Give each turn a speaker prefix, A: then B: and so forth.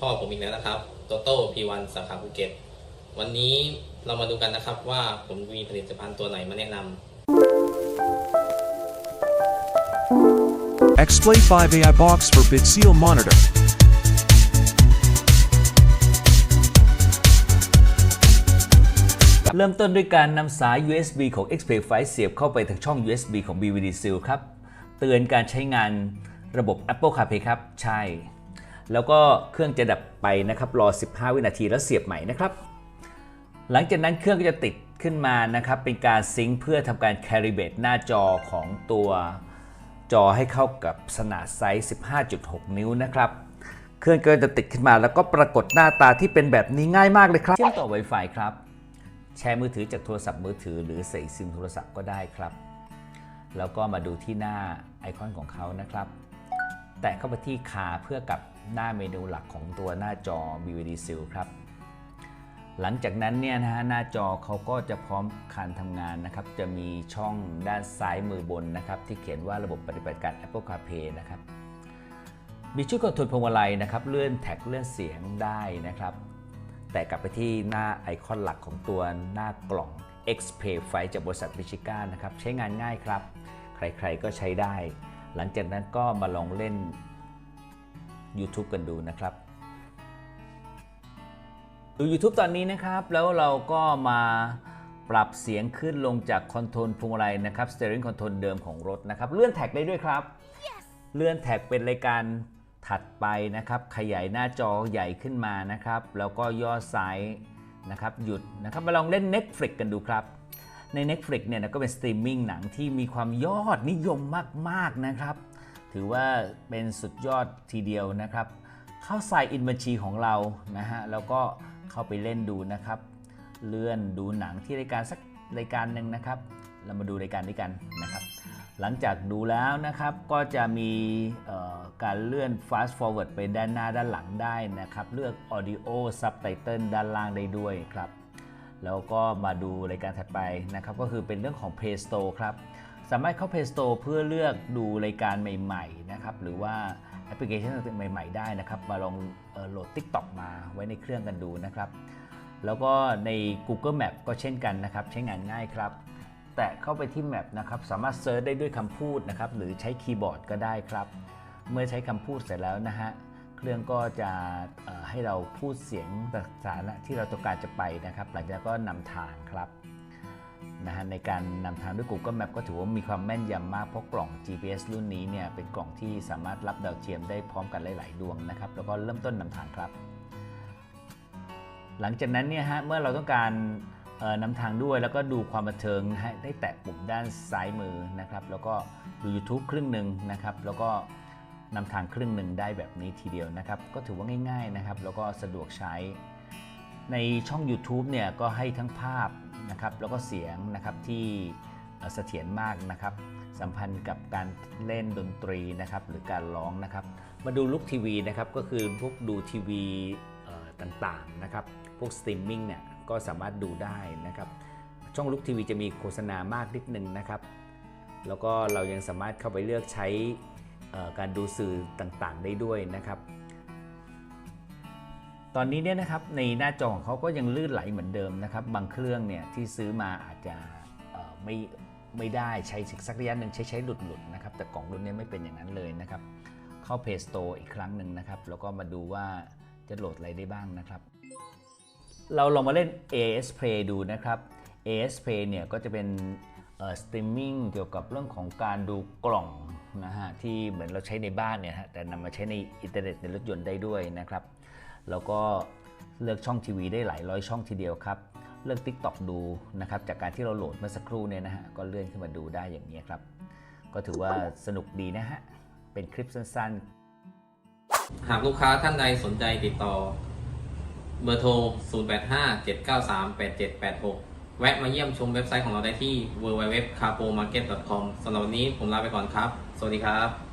A: พ่อผมอีกแล้วนะครับโตโต้พีวันสาขาภูเก็ต วันนี้เรามาดูกันนะครับว่าผมมีผลิตภัณฑ์ตัวไหนมาแนะนำ
B: Xplay 5 AI Box for Big Seal Monitor
C: เริ่มต้นด้วยการนำสาย USB ของ Xplay 5 เสียบเข้าไปทางช่อง USB ของ BVD Seal ครับ เตือนการใช้งานระบบ Apple CarPlay ครับ ใช่ แล้วก็เครื่องจะดับไปนะครับรอ 15 วินาทีแล้วเสียบใหม่นะครับ หลังจากนั้นเครื่องก็จะติดขึ้นมานะครับ เป็นการซิงค์เพื่อทำการ calibrate หน้าจอของตัวจอให้เข้ากับขนาดไซส์ 15.6 นิ้วนะครับเครื่องก็จะติดขึ้นมาแล้วก็ปรากฏหน้าตาที่เป็นแบบนี้ง่ายมากเลยครับ เชื่อมต่อ Wi-Fi ครับ แชร์มือถือจากโทรศัพท์มือถือ หรือใส่ซิมโทรศัพท์ก็ได้ครับ แล้วก็มาดูที่หน้าไอคอนของเขานะครับ แตะเข้าไปที่คาเพื่อกับ หน้าเมนูหลักของตัวหน้าจอ BVD Seal ครับ หลังจากนั้นเนี่ยนะฮะหน้าจอเขาก็จะพร้อมการทำงานนะครับ จะมีช่องด้านซ้ายมือบนนะครับ ที่เขียนว่าระบบปฏิบัติการ Apple CarPlay นะครับ มีชุดคอนโทรลพวงมาลัยนะครับ เลื่อนแท็กเลื่อนเสียงได้นะครับ แต่กลับไปที่หน้าไอคอนหลักของตัวหน้ากล่อง X-Play ไฟจากบริษัท Michiga นะครับ ใช้งานง่ายครับ ใครๆก็ใช้ได้ หลังจากนั้นก็มาลองเล่น YouTube กันดูนะครับ ดู YouTube ตอนนี้นะครับ แล้วเราก็มาปรับเสียงขึ้นลงจากคอนโทรลพวงมาลัยนะครับ Steering Control เดิมของรถนะครับ เลื่อนแท็กได้ด้วยครับเลื่อนแท็กเป็นรายการถัดไปนะครับ ขยายหน้าจอใหญ่ขึ้นมานะครับ แล้วก็ย่อซ้ายนะครับหยุดนะครับมาลองเล่น Netflix กันดูครับ ใน Netflix เนี่ยนะก็เป็นสตรีมมิ่งหนังที่มีความยอดนิยมมาก ๆ นะครับ ถือว่าเป็นสุดยอดทีเดียวนะครับ เข้าใส่อินบัญชีของเรานะฮะแล้วก็เข้าไปเล่นดูนะครับ เลื่อนดูหนังที่รายการสักรายการหนึ่งนะครับ เรามาดูรายการด้วยกันนะครับ หลังจากดูแล้วนะครับก็จะมีการเลื่อน fast forward ไปด้านหน้าด้านหลังได้นะครับ เลือก audio subtitle ด้านล่างได้ด้วยครับแล้วก็มาดูรายการถัดไปนะครับ ก็คือเป็นเรื่องของ Play Store ครับ สามารถเข้า Play Store เพื่อเลือกดูรายการใหม่ๆนะครับหรือว่าแอปพลิเคชันใหม่ ๆ ได้นะครับ มาลองออโหลด TikTok มาไว้ในเครื่องกันดูนะครับ แล้วก็ใน Google Map ก็เช่นกันนะครับ ใช้งานง่ายครับ แตะเข้าไปที่ Map นะครับ สามารถเซิร์ชได้ด้วยคำพูดนะครับ หรือใช้คีย์บอร์ดก็ได้ครับ เมื่อใช้คำพูดเสร็จแล้วนะฮะเครื่องก็จะให้เราพูดเสียงสถานะที่เราต้องการจะไปนะครับ หลังจากนั้นก็นำทางครับ นะฮะในการนำทางด้วย Google Map ก็ถือว่ามีความแม่นยำมากเพราะกล่อง GPS รุ่นนี้เนี่ยเป็นกล่องที่สามารถรับดาวเทียมได้พร้อมกันหลาย ๆ ดวงนะครับแล้วก็เริ่มต้นนำทางครับ หลังจากนั้นเนี่ยฮะเมื่อเราต้องการนำทางด้วยแล้วก็ดูความบันเทิงได้แตะปุ่มด้านซ้ายมือนะครับแล้วก็ดู YouTube ครึ่งหนึ่งนะครับแล้วก็นำทางครึ่งหนึ่งได้แบบนี้ทีเดียวนะครับก็ถือว่าง่าย ๆ นะครับแล้วก็สะดวกใช้ ในช่อง YouTube เนี่ยก็ให้ทั้งภาพนะครับแล้วก็เสียงนะครับที่เสถียรมากนะครับ สัมพันธ์กับการเล่นดนตรีนะครับหรือการร้องนะครับ มาดูลุกทีวีนะครับก็คือพวกดูทีวีต่างๆนะครับพวกสตรีมมิ่งเนี่ยก็สามารถดูได้นะครับ ช่องลุกทีวีจะมีโฆษณามากนิดนึงนะครับ แล้วก็เรายังสามารถเข้าไปเลือกใช้การดูสื่อต่างๆ ได้ด้วยนะครับ ตอนนี้เนี่ยนะครับในหน้าจอของเขาก็ยังลื่นไหลเหมือนเดิมนะครับ บางเครื่องเนี่ยที่ซื้อมาอาจจะไม่ไม่ได้ใช้สักระยะหนึ่งใช้ใช้หลุดหลุดๆนะครับ แต่กล่องรุ่นนี้ไม่เป็นอย่างนั้นเลยนะครับ เข้า Play Store อีกครั้งหนึ่งนะครับ แล้วก็มาดูว่าจะโหลดอะไรได้บ้างนะครับ เราลองมาเล่น AS Play ดูนะครับ AS Play เนี่ยก็จะเป็นสตรีมมิ่งเกี่ยวกับเรื่องของการดูกล่องนะฮะที่เหมือนเราใช้ในบ้านเนี่ยฮะแต่นำมาใช้ในอินเทอร์เน็ตในรถยนต์ได้ด้วยนะครับ แล้วก็เลือกช่องทีวีได้หลายร้อยช่องทีเดียวครับ เลือก TikTok ดูนะครับจากการที่เราโหลดเมื่อสักครู่เนี่ยนะฮะก็เลื่อนขึ้นมาดูได้อย่างนี้ครับ ก็ถือว่าสนุกดีนะฮะ เป็นคลิปสั้นๆ
A: หากลูกค้าท่านใดสนใจติดต่อ เบอร์โทร 0857938786 แวะมาเยี่ยมชมเว็บไซต์ของเราได้ที่ www.carpomarket.com สำหรับวันนี้ผมลาไปก่อนครับ สวัสดีครับ